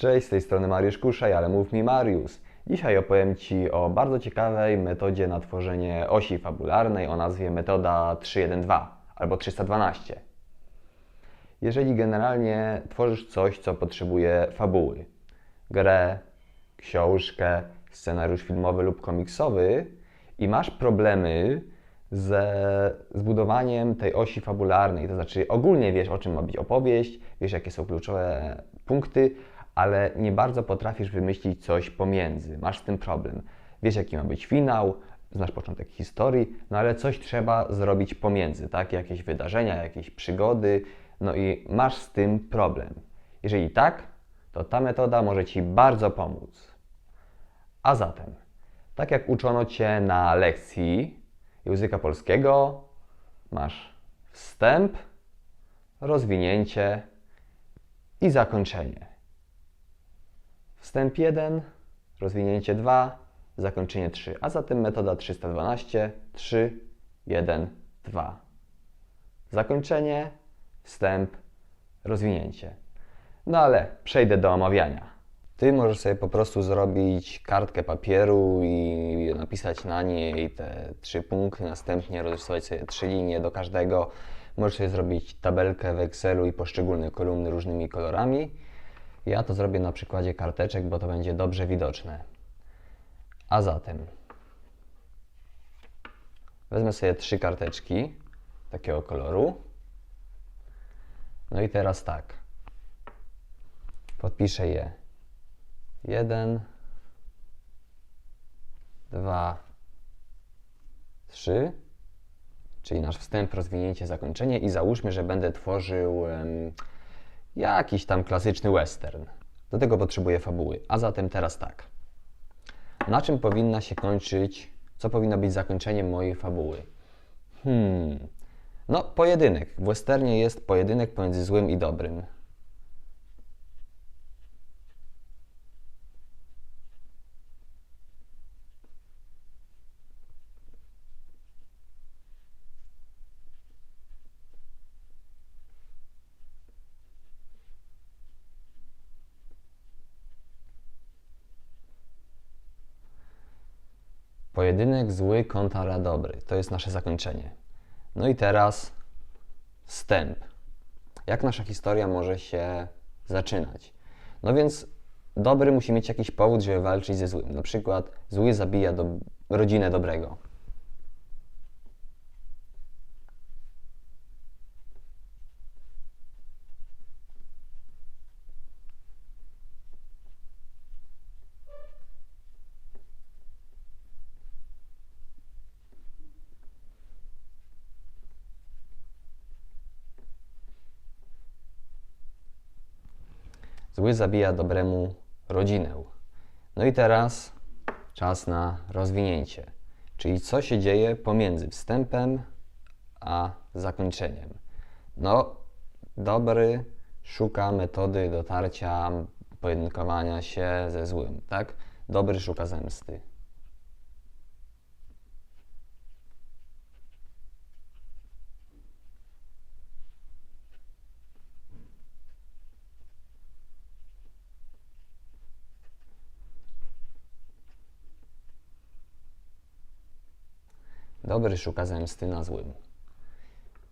Cześć, z tej strony Mariusz Kuszaj, ale mów mi Mariusz. Dzisiaj opowiem Ci o bardzo ciekawej metodzie na tworzenie osi fabularnej o nazwie metoda 312 albo 312. Jeżeli generalnie tworzysz coś, co potrzebuje fabuły, grę, książkę, scenariusz filmowy lub komiksowy i masz problemy ze zbudowaniem tej osi fabularnej, to znaczy ogólnie wiesz, o czym ma być opowieść, wiesz, jakie są kluczowe punkty, ale nie bardzo potrafisz wymyślić coś pomiędzy. Masz z tym problem. Wiesz, jaki ma być finał, znasz początek historii, no ale coś trzeba zrobić pomiędzy, tak? Jakieś wydarzenia, jakieś przygody, no i masz z tym problem. Jeżeli tak, to ta metoda może Ci bardzo pomóc. A zatem, tak jak uczono Cię na lekcji języka polskiego, masz wstęp, rozwinięcie i zakończenie. Wstęp 1, rozwinięcie 2, zakończenie 3, a zatem metoda 312 3, 1, 2. Zakończenie, wstęp, rozwinięcie. No ale przejdę do omawiania. Ty możesz sobie po prostu zrobić kartkę papieru i napisać na niej te trzy punkty, następnie rozrysować sobie trzy linie do każdego. Możesz sobie zrobić tabelkę w Excelu i poszczególne kolumny różnymi kolorami. Ja to zrobię na przykładzie karteczek, bo to będzie dobrze widoczne. A zatem wezmę sobie trzy karteczki takiego koloru. No i teraz tak. Podpiszę je. Jeden, dwa, trzy, czyli nasz wstęp, rozwinięcie, zakończenie i załóżmy, że będę tworzył em, jakiś tam klasyczny western. Do tego potrzebuję fabuły. A zatem teraz tak. Na czym powinna się kończyć, co powinno być zakończeniem mojej fabuły? Hmm. No, pojedynek. W westernie jest pojedynek pomiędzy złym i dobrym. Pojedynek zły kontra dobry. To jest nasze zakończenie. No i teraz wstęp. Jak nasza historia może się zaczynać? No więc dobry musi mieć jakiś powód, żeby walczyć ze złym. Na przykład zły zabija do, rodzinę dobrego. Zły zabija dobremu rodzinę. No i teraz czas na rozwinięcie. Czyli co się dzieje pomiędzy wstępem a zakończeniem. No, dobry szuka metody dotarcia, pojedynkowania się ze złym, tak? Dobry szuka zemsty. Dobry szuka zemsty na złym.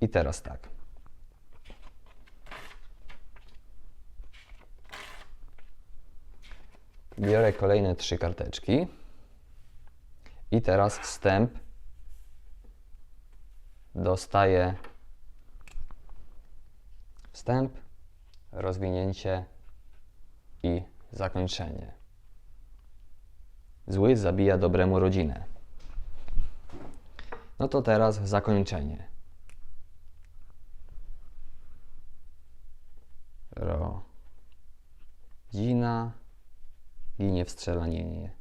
I teraz tak. Biorę kolejne trzy karteczki. I teraz wstęp dostaję wstęp, rozwinięcie i zakończenie. Zły zabija dobremu rodzinę. No to teraz zakończenie. Rodzina ginie w.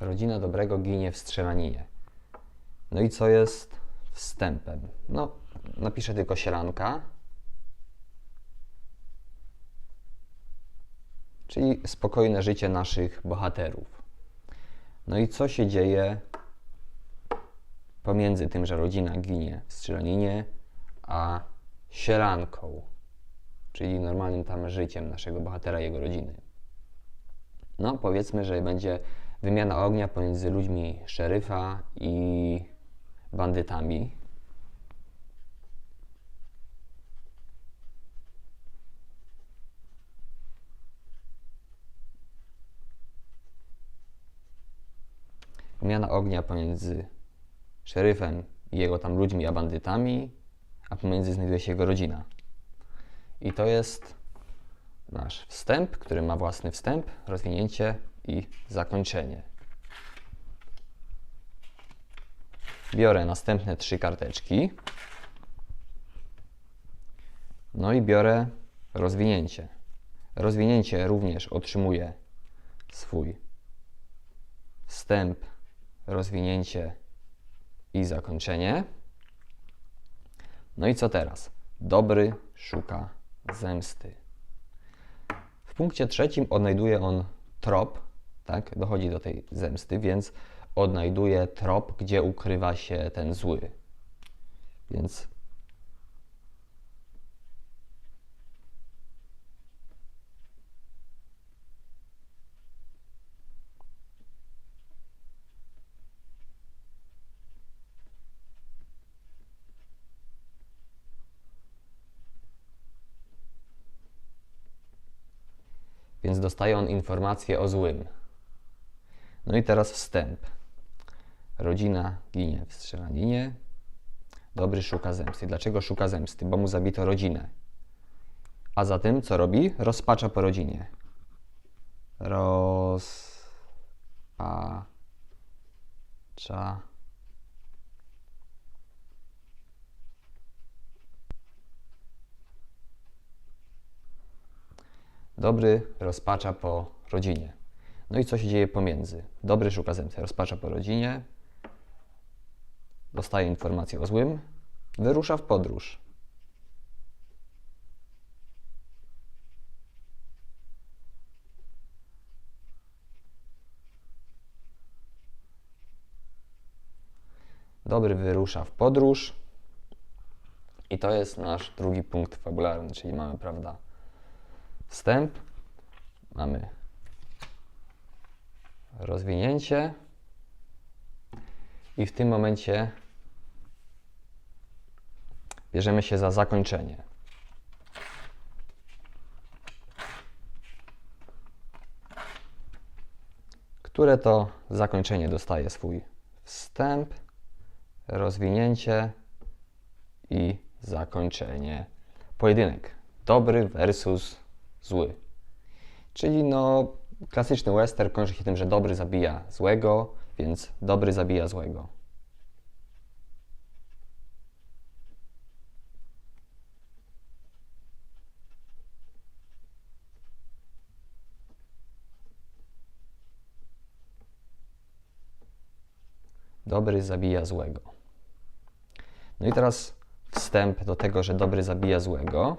Rodzina dobrego ginie w strzelaninie. No i co jest wstępem? No, napiszę tylko sielanka. czyli spokojne życie naszych bohaterów. No i co się dzieje pomiędzy tym, że rodzina ginie w strzelaninie, a sielanką, czyli normalnym tam życiem naszego bohatera i jego rodziny. No, powiedzmy, że będzie wymiana ognia pomiędzy ludźmi szeryfa i bandytami. Wymiana ognia pomiędzy szeryfem i jego tam ludźmi, a bandytami, a pomiędzy znajduje się jego rodzina. I to jest nasz wstęp, który ma własny wstęp, rozwinięcie i zakończenie. Biorę następne trzy karteczki. No i biorę rozwinięcie. Rozwinięcie również otrzymuje swój wstęp, rozwinięcie i zakończenie. No i co teraz? Dobry szuka zemsty. W punkcie trzecim odnajduje on trop, tak? Dochodzi do tej zemsty, więc odnajduje trop, gdzie ukrywa się ten zły. Więc więc dostaje on informację o złym. No i teraz wstęp. Rodzina ginie w strzelaninie. Dobry szuka zemsty. Dlaczego szuka zemsty? Bo mu zabito rodzinę. A zatem co robi? Rozpacza po rodzinie. Rozpacza. Dobry rozpacza po rodzinie. No i co się dzieje pomiędzy? Dobry szuka zemsty, rozpacza po rodzinie, dostaje informację o złym, wyrusza w podróż. Dobry wyrusza w podróż. I to jest nasz drugi punkt fabularny, czyli mamy, prawda, wstęp, mamy rozwinięcie i w tym momencie bierzemy się za zakończenie. Które to zakończenie dostaje swój wstęp, rozwinięcie i zakończenie. Pojedynek dobry versus zły. Czyli no, klasyczny western kończy się tym, że dobry zabija złego, więc dobry zabija złego. Dobry zabija złego. No i teraz wstęp do tego, że dobry zabija złego.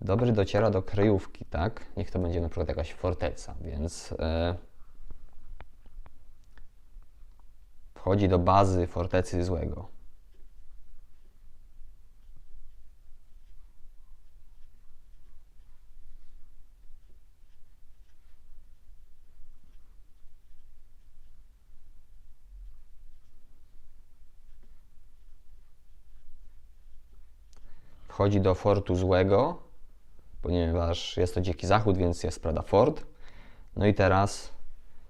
Dobry dociera do kryjówki, tak? Niech to będzie na przykład jakaś forteca, więc e, wchodzi do bazy fortecy złego. Wchodzi do fortu złego, ponieważ jest to dziki zachód, więc jest, prawda, fort. No i teraz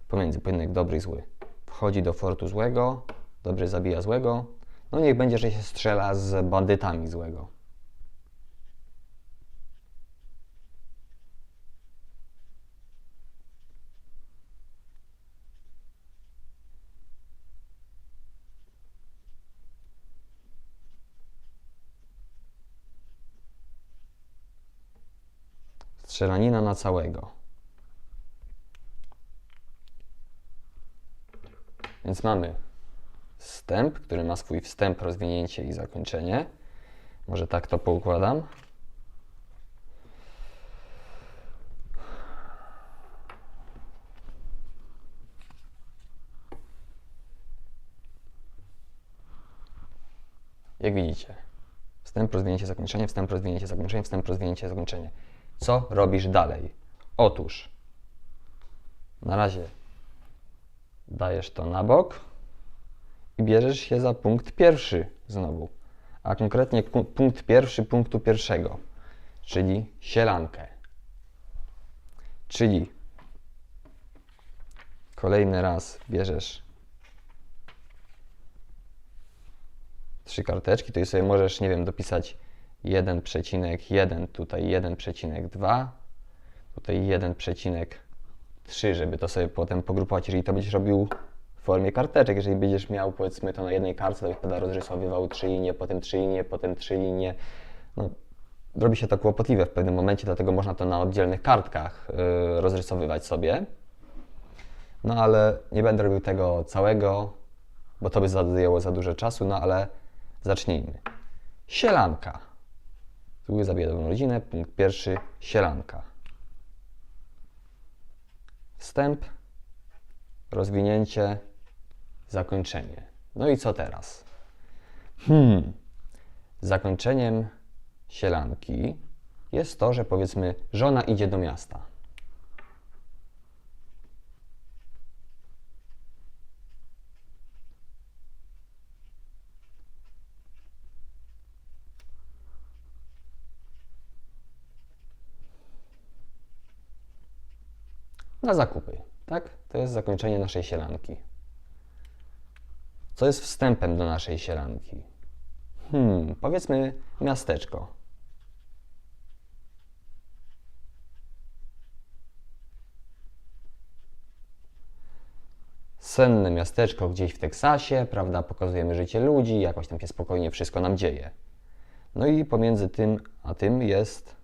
pomiędzy pojedynek dobry i zły. Wchodzi do fortu złego, dobry zabija złego. No niech będzie, że się strzela z bandytami złego. Strzelanina na całego. Więc mamy wstęp, który ma swój wstęp, rozwinięcie i zakończenie. Może tak to poukładam. Jak widzicie, wstęp, rozwinięcie, zakończenie, wstęp, rozwinięcie, zakończenie, wstęp, rozwinięcie, zakończenie. Co robisz dalej? Otóż, na razie dajesz to na bok i bierzesz się za punkt pierwszy znowu, a konkretnie punkt pierwszy punktu pierwszego, czyli sielankę. Czyli kolejny raz bierzesz trzy karteczki, to i sobie możesz, nie wiem, dopisać 1,1, tutaj 1,2, tutaj 1,3, żeby to sobie potem pogrupować, jeżeli to będziesz robił w formie karteczek, jeżeli będziesz miał powiedzmy to na jednej kartce, to byś będę rozrysowywał trzy linie, potem trzy linie, potem trzy linie, no, robi się to kłopotliwe w pewnym momencie, dlatego można to na oddzielnych kartkach yy, rozrysowywać sobie. No ale nie będę robił tego całego, bo to by zajęło za dużo czasu, no ale zacznijmy. Sielanka. Tu zabieram rodzinę, punkt pierwszy, sielanka. Wstęp, rozwinięcie, zakończenie. No i co teraz? Hmm. Zakończeniem sielanki jest to, że powiedzmy żona idzie do miasta. Na zakupy. Tak? To jest zakończenie naszej sielanki. Co jest wstępem do naszej sielanki? Hmm, powiedzmy miasteczko. Senne miasteczko gdzieś w Teksasie, prawda? Pokazujemy życie ludzi, jakoś tam się spokojnie wszystko nam dzieje. No i pomiędzy tym a tym jest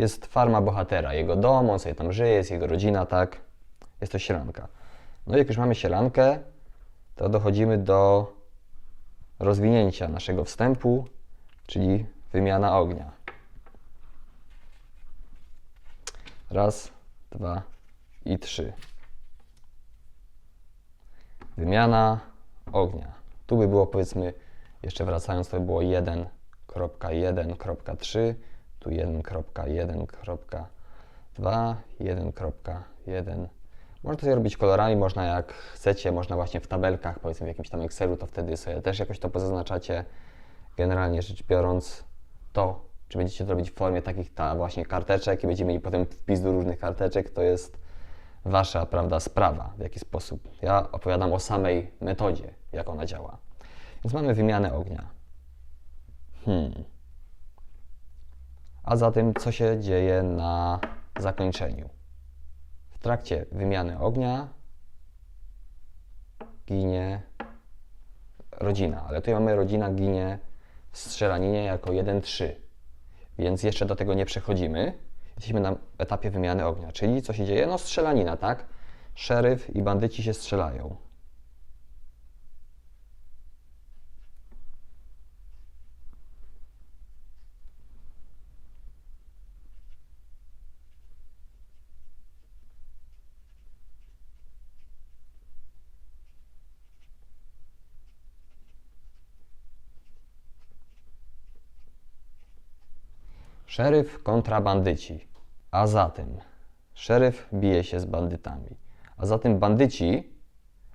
jest farma bohatera, jego dom, on sobie tam żyje, jest jego rodzina, tak? Jest to sielanka. No i jak już mamy sielankę, to dochodzimy do rozwinięcia naszego wstępu, czyli wymiana ognia. Raz, dwa i trzy. Wymiana ognia. Tu by było powiedzmy, jeszcze wracając, to by było 1.1.3, tu 1.1.2, 1.1. Można to robić kolorami, można jak chcecie, można właśnie w tabelkach, powiedzmy w jakimś tam Excelu, to wtedy sobie też jakoś to pozaznaczacie. Generalnie rzecz biorąc, to, czy będziecie to robić w formie takich ta właśnie karteczek i będziecie mieli potem wpis do różnych karteczek, to jest wasza, prawda, sprawa, w jaki sposób. Ja opowiadam o samej metodzie, jak ona działa. Więc mamy wymianę ognia. Hmm. A zatem, co się dzieje na zakończeniu? W trakcie wymiany ognia ginie rodzina, ale tutaj mamy rodzina ginie w strzelaninie jako 1-3, więc jeszcze do tego nie przechodzimy. Jesteśmy na etapie wymiany ognia, czyli co się dzieje? No strzelanina, tak? Szeryf i bandyci się strzelają. Szeryf kontra bandyci. A zatem szeryf bije się z bandytami. A zatem bandyci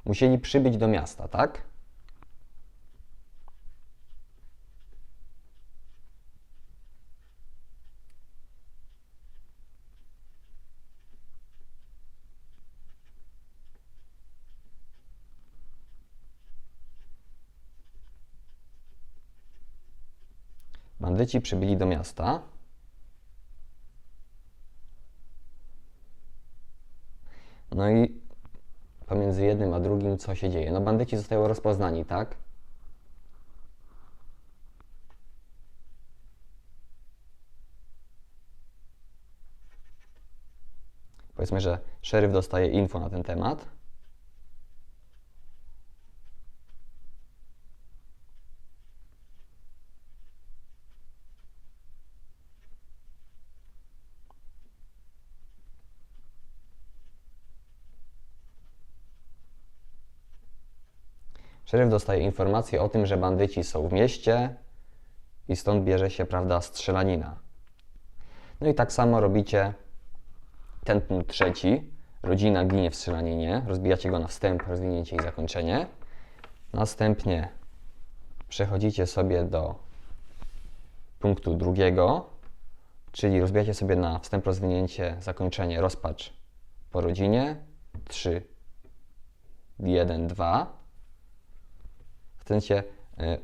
musieli przybyć do miasta, tak? Bandyci przybyli do miasta. No i pomiędzy jednym a drugim co się dzieje? No bandyci zostają rozpoznani, tak? Powiedzmy, że szeryf dostaje info na ten temat. Szeryf dostaje informację o tym, że bandyci są w mieście i stąd bierze się, prawda, strzelanina. No i tak samo robicie ten punkt trzeci. Rodzina ginie w strzelaninie. Rozbijacie go na wstęp, rozwinięcie i zakończenie. Następnie przechodzicie sobie do punktu drugiego, czyli rozbijacie sobie na wstęp, rozwinięcie, zakończenie, rozpacz po rodzinie. 3, 1, 2. W sensie, y,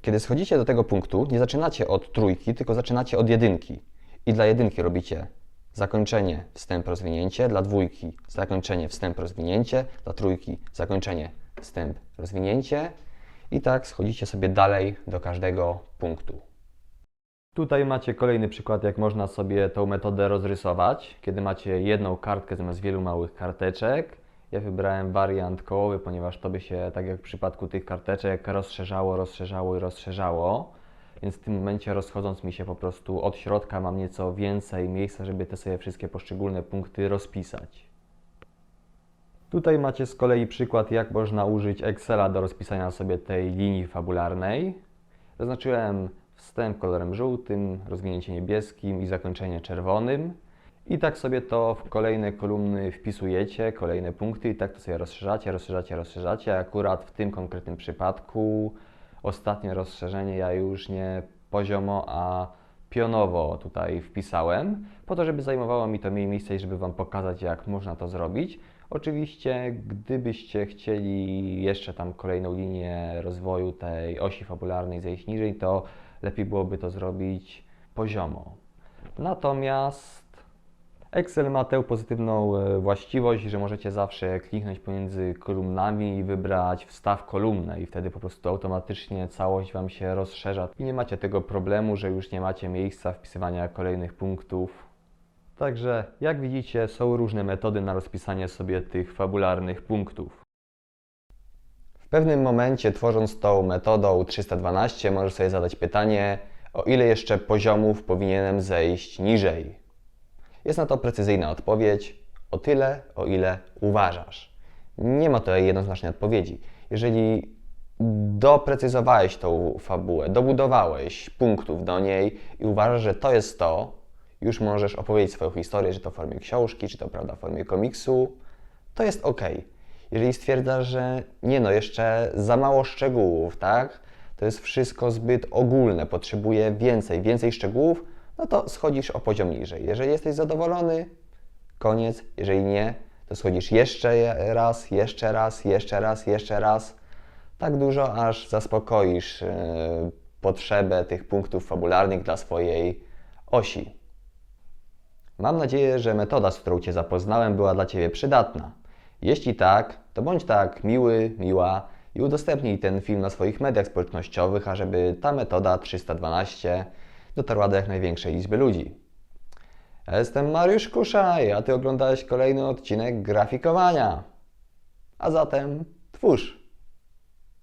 kiedy schodzicie do tego punktu, nie zaczynacie od trójki, tylko zaczynacie od jedynki. I dla jedynki robicie zakończenie, wstęp, rozwinięcie, dla dwójki zakończenie, wstęp, rozwinięcie, dla trójki zakończenie, wstęp, rozwinięcie. I tak schodzicie sobie dalej do każdego punktu. Tutaj macie kolejny przykład, jak można sobie tą metodę rozrysować, kiedy macie jedną kartkę zamiast wielu małych karteczek. Ja wybrałem wariant kołowy, ponieważ to by się, tak jak w przypadku tych karteczek, rozszerzało, rozszerzało i rozszerzało. Więc w tym momencie rozchodząc mi się po prostu od środka mam nieco więcej miejsca, żeby te sobie wszystkie poszczególne punkty rozpisać. Tutaj macie z kolei przykład, jak można użyć Excela do rozpisania sobie tej linii fabularnej. Zaznaczyłem wstęp kolorem żółtym, rozwinięcie niebieskim i zakończenie czerwonym. I tak sobie to w kolejne kolumny wpisujecie, kolejne punkty i tak to sobie rozszerzacie, rozszerzacie, rozszerzacie. Akurat w tym konkretnym przypadku ostatnie rozszerzenie ja już nie poziomo, a pionowo tutaj wpisałem, po to, żeby zajmowało mi to mniej miejsca i żeby Wam pokazać, jak można to zrobić. Oczywiście, gdybyście chcieli jeszcze tam kolejną linię rozwoju tej osi fabularnej zejść niżej, to lepiej byłoby to zrobić poziomo. Natomiast Excel ma tę pozytywną e, właściwość, że możecie zawsze kliknąć pomiędzy kolumnami i wybrać wstaw kolumnę i wtedy po prostu automatycznie całość Wam się rozszerza i nie macie tego problemu, że już nie macie miejsca wpisywania kolejnych punktów. Także jak widzicie są różne metody na rozpisanie sobie tych fabularnych punktów. W pewnym momencie tworząc tą metodą 312 możesz sobie zadać pytanie, o ile jeszcze poziomów powinienem zejść niżej. Jest na to precyzyjna odpowiedź o tyle, o ile uważasz. Nie ma tutaj jednoznacznej odpowiedzi. Jeżeli doprecyzowałeś tą fabułę, dobudowałeś punktów do niej i uważasz, że to jest to, już możesz opowiedzieć swoją historię, czy to w formie książki, czy to prawda w formie komiksu, to jest ok. Jeżeli stwierdzasz, że nie no, jeszcze za mało szczegółów, tak? To jest wszystko zbyt ogólne, potrzebuje więcej, więcej szczegółów, no to schodzisz o poziom niżej. Jeżeli jesteś zadowolony, koniec. Jeżeli nie, to schodzisz jeszcze raz, jeszcze raz, jeszcze raz, jeszcze raz. Tak dużo, aż zaspokoisz yy, potrzebę tych punktów fabularnych dla swojej osi. Mam nadzieję, że metoda, z którą Cię zapoznałem, była dla Ciebie przydatna. Jeśli tak, to bądź tak miły, miła i udostępnij ten film na swoich mediach społecznościowych, ażeby ta metoda 312 dotarła do jak największej liczby ludzi. Jestem Mariusz Kuszaj, a Ty oglądałeś kolejny odcinek grafikowania. A zatem twórz!